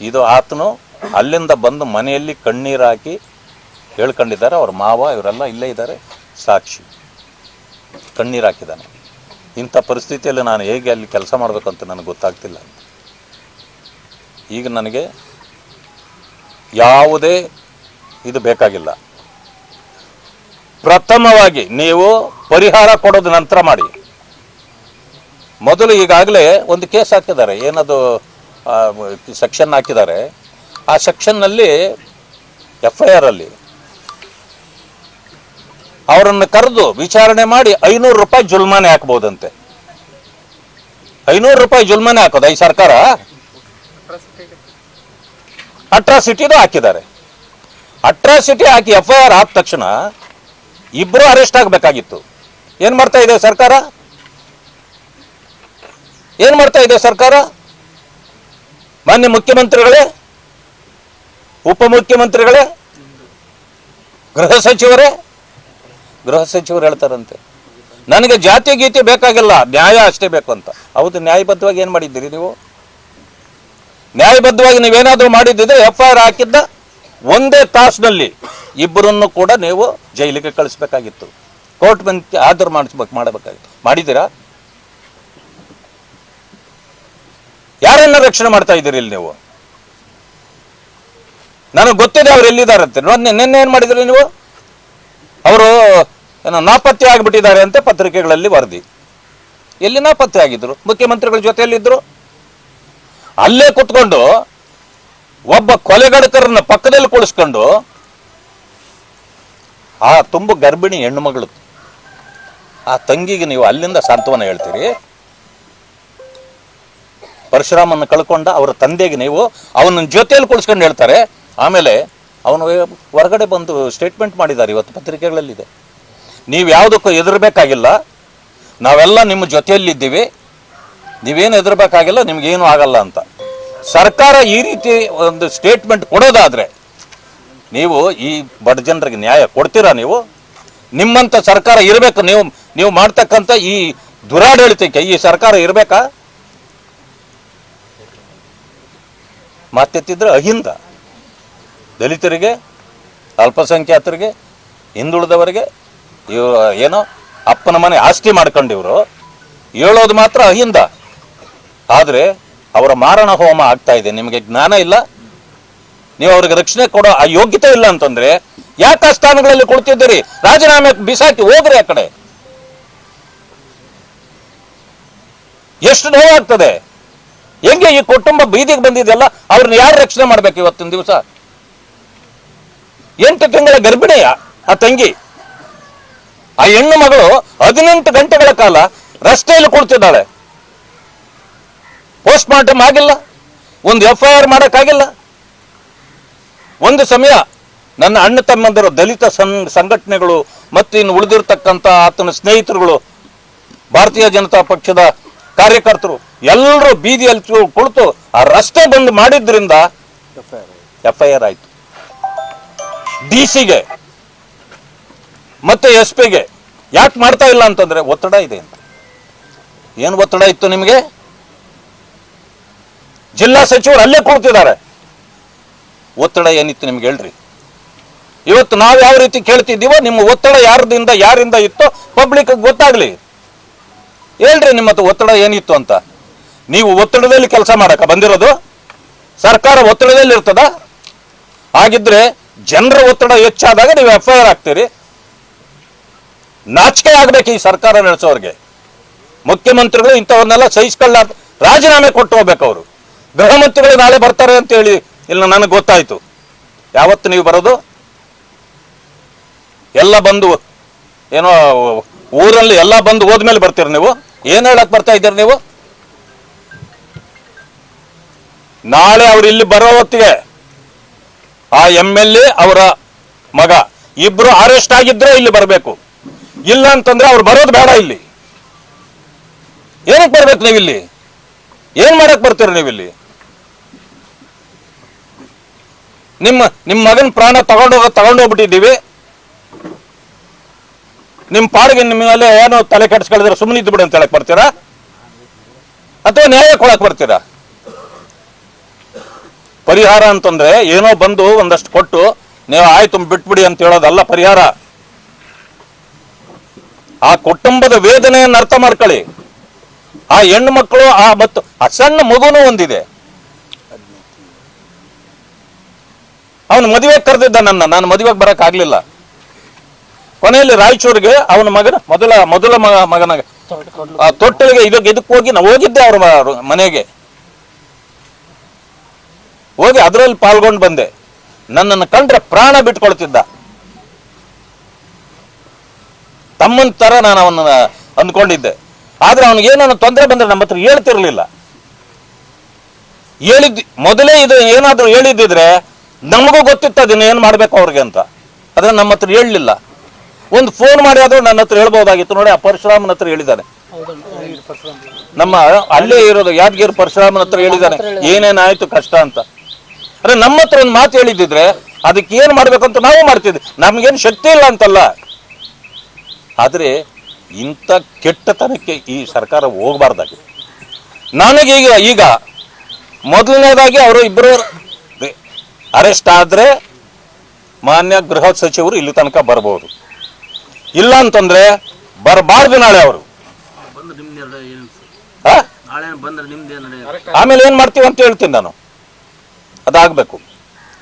ಇದು ಆತನು ಅಲ್ಲಿಂದ ಬಂದು ಮನೆಯಲ್ಲಿ ಕಣ್ಣೀರು ಹಾಕಿ ಹೇಳ್ಕೊಂಡಿದ್ದಾರೆ. ಅವ್ರ ಮಾವ ಇವರೆಲ್ಲ ಇಲ್ಲೇ ಇದ್ದಾರೆ. ಸಾಕ್ಷಿ. ಕಣ್ಣೀರು ಹಾಕಿದ್ದಾನೆ. ಇಂಥ ಪರಿಸ್ಥಿತಿಯಲ್ಲಿ ನಾನು ಹೇಗೆ ಅಲ್ಲಿ ಕೆಲಸ ಮಾಡಬೇಕಂತ ನನಗೆ ಗೊತ್ತಾಗ್ತಿಲ್ಲ. ಈಗ ನನಗೆ ಯಾವುದೇ ಇದು ಬೇಕಾಗಿಲ್ಲ. ಪ್ರಥಮವಾಗಿ ನೀವು ಪರಿಹಾರ ಕೊಡೋದು ನಂತರ ಮಾಡಿ. ಮೊದಲು ಈಗಾಗಲೇ ಒಂದು ಕೇಸ್ ಹಾಕಿದ್ದಾರೆ. ಏನದು ಸೆಕ್ಷನ್ ಹಾಕಿದ್ದಾರೆ. ಆ ಸೆಕ್ಷನ್ನಲ್ಲಿ ಎಫ್ ಐ ಆರ್ ಅಲ್ಲಿ ಅವರನ್ನು ಕರೆದು ವಿಚಾರಣೆ ಮಾಡಿ ಐನೂರು ರೂಪಾಯಿ ಜುಲ್ಮಾನೆ ಹಾಕ್ಬೋದಂತೆ. ಐನೂರು ರೂಪಾಯಿ ಜುಲ್ಮಾನೆ ಹಾಕೋದು, ಈ ಸರ್ಕಾರ? ಅಟ್ರಾಸಿಟಿದು ಹಾಕಿದ್ದಾರೆ. ಅಟ್ರಾಸಿಟಿ ಹಾಕಿ ಎಫ್ ಐ ಆರ್ ಆದ ತಕ್ಷಣ ಇಬ್ಬರು ಅರೆಸ್ಟ್ ಆಗಬೇಕಾಗಿತ್ತು. ಏನು ಮಾಡ್ತಾ ಇದೆ ಸರ್ಕಾರ? ಏನು ಮಾಡ್ತಾ ಇದೆ ಸರ್ಕಾರ? ಮಾನ್ಯ ಮುಖ್ಯಮಂತ್ರಿಗಳೇ, ಉಪಮುಖ್ಯಮಂತ್ರಿಗಳೇ, ಗೃಹ ಸಚಿವರೇ, ಗೃಹ ಸಚಿವರು ಹೇಳ್ತಾರಂತೆ. ನನಗೆ ಜಾತಿ ಗೀತೆ ಬೇಕಾಗಿಲ್ಲ, ನ್ಯಾಯ ಅಷ್ಟೇ ಬೇಕು ಅಂತ. ಹೌದು, ನ್ಯಾಯಬದ್ಧವಾಗಿ ಏನು ಮಾಡಿದ್ದೀರಿ ನೀವು? ನ್ಯಾಯಬದ್ಧವಾಗಿ ನೀವೇನಾದರೂ ಮಾಡಿದ್ದಿದ್ರೆ ಎಫ್ ಐ ಆರ್ ಹಾಕಿದ್ದ ಒಂದೇ ತಾಸಿನಲ್ಲಿ ಇಬ್ಬರನ್ನು ಕೂಡ ನೀವು ಜೈಲಿಗೆ ಕಳಿಸ್ಬೇಕಾಗಿತ್ತು. ಕೋರ್ಟ್ ಬಂದು ಹಾಜರು ಮಾಡಿಸ್ಬೇಕು ಮಾಡಬೇಕಾಗಿತ್ತು. ಮಾಡಿದ್ದೀರಾ? ರಕ್ಷಣೆ ಮಾಡ್ತಾ ಇದ್ದೀರಿ ಇಲ್ಲಿ ನೀವು. ನನಗೆ ಗೊತ್ತಿದೆ ಅವ್ರು ಎಲ್ಲಿದ್ದಾರಂತೆ. ನಿನ್ನೆ ನಿನ್ನೆ ಏನು ಮಾಡಿದ್ರಿ ನೀವು? ಅವರು, ಏನೋ, ನಾಪತ್ತೆ ಆಗಿಬಿಟ್ಟಿದ್ದಾರೆ ಅಂತ ಪತ್ರಿಕೆಗಳಲ್ಲಿ ವರದಿ. ಎಲ್ಲಿ ನಾಪತ್ತೆ ಆಗಿದ್ರು? ಮುಖ್ಯಮಂತ್ರಿಗಳ ಜೊತೆಯಲ್ಲಿದ್ದರು ಅಲ್ಲೇ ಕುತ್ಕೊಂಡು ಒಬ್ಬ ಕೊಲೆಗಡಕರನ್ನ ಪಕ್ಕದಲ್ಲಿ ಕುಳಿಸ್ಕೊಂಡು, ಆ ತುಂಬ ಗರ್ಭಿಣಿ ಹೆಣ್ಣು ಮಗಳು ಆ ತಂಗಿಗೆ ನೀವು ಅಲ್ಲಿಂದ ಸಾಂತ್ವನ ಹೇಳ್ತೀರಿ? ಪರಶುರಾಮನ್ನು ಕಳ್ಕೊಂಡ ಅವರ ತಂದೆಗೆ ನೀವು ಅವನ ಜೊತೆಯಲ್ಲಿ ಕುಳಿಸ್ಕೊಂಡು ಹೇಳ್ತಾರೆ. ಆಮೇಲೆ ಅವನು ಹೊರಗಡೆ ಬಂದು ಸ್ಟೇಟ್ಮೆಂಟ್ ಮಾಡಿದ್ದಾರೆ ಇವತ್ತು ಪತ್ರಿಕೆಗಳಲ್ಲಿದೆ. ನೀವು ಯಾವುದಕ್ಕೂ ಎದುರಬೇಕಾಗಿಲ್ಲ ನಾವೆಲ್ಲ ನಿಮ್ಮ ಜೊತೆಯಲ್ಲಿದ್ದೀವಿ. ನೀವೇನು ಎದುರಬೇಕಾಗಿಲ್ಲ ನಿಮಗೇನು ಆಗಲ್ಲ ಅಂತ. ಸರ್ಕಾರ ಈ ರೀತಿ ಒಂದು ಸ್ಟೇಟ್ಮೆಂಟ್ ಕೊಡೋದಾದರೆ ನೀವು ಈ ಬಡ ಜನರಿಗೆ ನ್ಯಾಯ ಕೊಡ್ತೀರಾ ನೀವು? ನಿಮ್ಮಂಥ ಸರ್ಕಾರ ಇರಬೇಕು. ನೀವು ನೀವು ಮಾಡ್ತಕ್ಕಂಥ ಈ ದುರಾಡಳಿತಕ್ಕೆ ಈ ಸರ್ಕಾರ ಇರಬೇಕಾ? ಮಾತೆತ್ತಿದ್ರೆ ಅಹಿಂದ. ದಲಿತರಿಗೆ, ಅಲ್ಪಸಂಖ್ಯಾತರಿಗೆ, ಹಿಂದುಳಿದವರಿಗೆ ಇವ ಏನೋ ಅಪ್ಪನ ಮನೆ ಆಸ್ತಿ ಮಾಡ್ಕೊಂಡಿವರು. ಹೇಳೋದು ಮಾತ್ರ ಅಹಿಂದ. ಆದರೆ ಅವರ ಮಾರಣ ಹೋಮ ಆಗ್ತಾ ಇದೆ. ನಿಮಗೆ ಜ್ಞಾನ ಇಲ್ಲ. ನೀವು ಅವ್ರಿಗೆ ರಕ್ಷಣೆ ಕೊಡೋ ಆ ಯೋಗ್ಯತೆ ಇಲ್ಲ ಅಂತಂದ್ರೆ ಯಾಕೆ ಆ ಸ್ಥಾನಗಳಲ್ಲಿ ಕೊಡ್ತಿದ್ದೀರಿ ರಾಜೀನಾಮೆ ಬಿಸಾಕಿ ಹೋಗ್ರಿ ಆ ಕಡೆ. ಎಷ್ಟು ನೋವಾಗ್ತದೆ? ಹೆಂಗೆ ಈ ಕುಟುಂಬ ಬೀದಿಗೆ ಬಂದಿದೆಯಲ್ಲ, ಅವ್ರನ್ನ ಯಾರು ರಕ್ಷಣೆ ಮಾಡ್ಬೇಕು ಇವತ್ತಿನ ದಿವಸ? ಎಂಟು ತಿಂಗಳ ಗರ್ಭಿಣಿಯ ಆ ತಂಗಿ, ಆ ಹೆಣ್ಣು ಮಗಳು ಹದಿನೆಂಟು ಗಂಟೆಗಳ ಕಾಲ ರಸ್ತೆಯಲ್ಲಿ ಕುಳಿತಿದ್ದಾಳೆ. ಪೋಸ್ಟ್ ಮಾರ್ಟಮ್ ಆಗಿಲ್ಲ, ಒಂದು ಎಫ್ ಐ ಆರ್ ಮಾಡೋಕ್ಕಾಗಿಲ್ಲ. ಒಂದು ಸಮಯ ನನ್ನ ಅಣ್ಣ ತಮ್ಮಂದಿರು ದಲಿತ ಸಂಘಟನೆಗಳು ಮತ್ತು ಇನ್ನು ಉಳಿದಿರ್ತಕ್ಕಂಥ ಆತನ ಸ್ನೇಹಿತರುಗಳು ಭಾರತೀಯ ಜನತಾ ಪಕ್ಷದ ಕಾರ್ಯಕರ್ತರು ಎಲ್ಲರೂ ಬೀದಿಯಲ್ಲಿ ಕುಳಿತು ಆ ರಸ್ತೆ ಬಂದ್ ಮಾಡಿದ್ರಿಂದ ಎಫ್ಐಆರ್ ಆಯ್ತು. ಡಿ ಸಿಗೆ ಮತ್ತೆ ಎಸ್ ಪಿಗೆ ಯಾಕೆ ಮಾಡ್ತಾ ಇಲ್ಲ ಅಂತಂದ್ರೆ ಒತ್ತಡ ಇದೆ ಅಂತ. ಏನು ಒತ್ತಡ ಇತ್ತು ನಿಮಗೆ? ಜಿಲ್ಲಾ ಸಚಿವರು ಅಲ್ಲೇ ಕೊಡ್ತಿದ್ದಾರೆ ಒತ್ತಡ ಏನಿತ್ತು ನಿಮ್ಗೆ ಹೇಳ್ರಿ. ಇವತ್ತು ನಾವು ಯಾವ ರೀತಿ ಕೇಳ್ತಿದ್ದೀವೋ, ನಿಮ್ಮ ಒತ್ತಡ ಯಾರದಿಂದ ಯಾರಿಂದ ಇತ್ತೋ ಪಬ್ಲಿಕ್ ಗೊತ್ತಾಗ್ಲಿ. ಹೇಳ್ರಿ ನಿಮ್ಮ ಒತ್ತಡ ಏನಿತ್ತು ಅಂತ. ನೀವು ಒತ್ತಡದಲ್ಲಿ ಕೆಲಸ ಮಾಡಕ ಬಂದಿರೋದು, ಸರ್ಕಾರ ಒತ್ತಡದಲ್ಲಿ ಇರ್ತದ? ಹಾಗಿದ್ರೆ ಜನರ ಒತ್ತಡ ಹೆಚ್ಚಾದಾಗ ನೀವು ಎಫ್ ಐ ಆರ್ ಹಾಕ್ತೀರಿ. ನಾಚಿಕೆ ಆಗ್ಬೇಕು ಈ ಸರ್ಕಾರ ನಡೆಸೋರಿಗೆ. ಮುಖ್ಯಮಂತ್ರಿಗಳು ಇಂಥವನ್ನೆಲ್ಲ ಸಹಿಸ್ಕೊಳ್ಳ, ರಾಜೀನಾಮೆ ಕೊಟ್ಟು ಹೋಗ್ಬೇಕು ಅವರು. ಗೃಹ ಮಂತ್ರಿಗಳು ನಾಳೆ ಬರ್ತಾರೆ ಅಂತ ಹೇಳಿ, ಇಲ್ಲ ನನಗೆ ಗೊತ್ತಾಯ್ತು. ಯಾವತ್ತು ನೀವು ಬರೋದು? ಎಲ್ಲ ಬಂದು, ಏನೋ ಊರಲ್ಲಿ ಎಲ್ಲ ಬಂದು ಹೋದ್ಮೇಲೆ ಬರ್ತೀರ ನೀವು? ಏನ್ ಹೇಳಕ್ ಬರ್ತಾ ಇದ್ದೀರಿ ನೀವು? ನಾಳೆ ಅವ್ರು ಇಲ್ಲಿ ಬರೋ ಹೊತ್ತಿಗೆ ಆ ಎಂ ಎಲ್ ಎ ಅವರ ಮಗ ಇಬ್ರು ಅರೆಸ್ಟ್ ಆಗಿದ್ರೆ ಇಲ್ಲಿ ಬರಬೇಕು. ಇಲ್ಲ ಅಂತಂದ್ರೆ ಅವ್ರು ಬರೋದು ಬೇಡ ಇಲ್ಲಿ. ಏನಕ್ಕೆ ಬರ್ಬೇಕು ನೀವಿಲ್ಲಿ ಏನ್ ಮಾಡಕ್ ಬರ್ತೀರ ನೀವಿಲ್ಲಿ ನಿಮ್ಮ ನಿಮ್ಮ ಮಗನ ಪ್ರಾಣ ತಗೊಂಡೋಗ, ತಗೊಂಡೋಗ್ಬಿಟ್ಟಿದ್ದೀವಿ. ನಿಮ್ಮ ಪಾಡಿಗೆ ನಿಮ್ಮ ಮೇಲೆ ಏನೋ ತಲೆ ಕೆಡಿಸ್ಕೊಳ್ಳಿದ್ರೆ ಸುಮ್ಮನೆ ಇದ್ದು ಬಿಡಿ ಅಂತ ಹೇಳಕ್ ಬರ್ತೀರಾ? ಅಥವಾ ನ್ಯಾಯ ಕೊಡಕ್ ಬರ್ತೀರಾ? ಪರಿಹಾರ ಅಂತಂದ್ರೆ ಏನೋ ಬಂದು ಒಂದಷ್ಟು ಕೊಟ್ಟು ನೀವು ಆಯ್ತು ಬಿಟ್ಬಿಡಿ ಅಂತ ಹೇಳೋದಲ್ಲ ಪರಿಹಾರ. ಆ ಕುಟುಂಬದ ವೇದನೆಯನ್ನು ಅರ್ಥ ಮಾಡ್ಕೊಳ್ಳಿ. ಆ ಹೆಣ್ಣು ಮಕ್ಕಳು, ಆ ಮತ್ತು ಆ ಸಣ್ಣ ಮಗುನೂ ಒಂದಿದೆ. ಅವನು ಮದುವೆಗೆ ಕರೆದಿದ್ದ ನನ್ನ, ನಾನು ಮದುವೆಗೆ ಬರಕ್ ಆಗ್ಲಿಲ್ಲ. ಕೊನೆಯಲ್ಲಿ ರಾಯಚೂರಿಗೆ ಅವನ ಮಗನ, ಮೊದಲ ಮೊದಲ ಮಗ ಮಗನ ತೊಟ್ಟಲಿಗೆ ಇದಕ್ಕೆ ಇದಕ್ಕೆ ಹೋಗಿ ನಾವು ಹೋಗಿದ್ದೆ ಅವ್ರ ಮನೆಗೆ. ಹೋಗಿ ಅದರಲ್ಲಿ ಪಾಲ್ಗೊಂಡು ಬಂದೆ. ನನ್ನನ್ನು ಕಂಡ್ರೆ ಪ್ರಾಣ ಬಿಟ್ಕೊಳ್ತಿದ್ದ. ತಮ್ಮನ ತರ ನಾನು ಅವನನ್ನ ಅಂದ್ಕೊಂಡಿದ್ದೆ. ಆದ್ರೆ ಅವನಿಗೆ ಏನೋ ತೊಂದರೆ ಬಂದ್ರೆ ನಮ್ಮ ಹತ್ರ ಹೇಳ್ತಿರ್ಲಿಲ್ಲ. ಹೇಳಿದ್, ಮೊದಲೇ ಇದು ಏನಾದ್ರೂ ಹೇಳಿದ್ದಿದ್ರೆ ನಮಗೂ ಗೊತ್ತಿತ್ತು ಅದನ್ನ ಏನ್ ಮಾಡ್ಬೇಕು ಅವ್ರಿಗೆ ಅಂತ. ಆದ್ರೆ ನಮ್ಮ ಹತ್ರ ಹೇಳಲಿಲ್ಲ. ಒಂದು ಫೋನ್ ಮಾಡಿ ಆದ್ರೂ ನನ್ನ ಹತ್ರ ಹೇಳ್ಬಹುದಾಗಿತ್ತು ನೋಡಿ, ಆ ಪರಶುರಾಮನ ಹತ್ರ ಹೇಳಿದ್ದಾನೆ. ನಮ್ಮ ಅಲ್ಲೇ ಇರೋದು ಯಾದಗಿರಿ ಪರಶುರಾಮನ ಹತ್ರ ಹೇಳಿದ್ದಾನೆ. ಏನೇನಾಯ್ತು ಕಷ್ಟ ಅಂತ. ಅರೆ ನಮ್ಮ ಹತ್ರ ಒಂದು ಮಾತು ಹೇಳಿದ್ದಿದ್ರೆ ಅದಕ್ಕೆ ಏನ್ ಮಾಡ್ಬೇಕಂತ ನಾವು ಮಾಡ್ತಿದ್ವಿ. ನಮ್ಗೇನು ಶಕ್ತಿ ಇಲ್ಲ ಅಂತಲ್ಲ. ಆದ್ರೆ ಇಂಥ ಕೆಟ್ಟತನಕ್ಕೆ ಈ ಸರ್ಕಾರ ಹೋಗಬಾರ್ದಾಗಿದೆ ನನಗೀಗ ಈಗ ಮೊದಲನೇದಾಗಿ ಅವರು ಇಬ್ಬರು ಅರೆಸ್ಟ್ ಆದ್ರೆ ಮಾನ್ಯ ಗೃಹ ಸಚಿವರು ಇಲ್ಲಿ ತನಕ ಬರಬಹುದು ಇಲ್ಲ ಅಂತಂದ್ರೆ ಬರಬಾರ್ದು ನಾಳೆ ಅವರು. ಆಮೇಲೆ ಏನ್ ಮಾಡ್ತೀವಿ ಅಂತ ಹೇಳ್ತೀನಿ ನಾನು. ಅದಾಗಬೇಕು.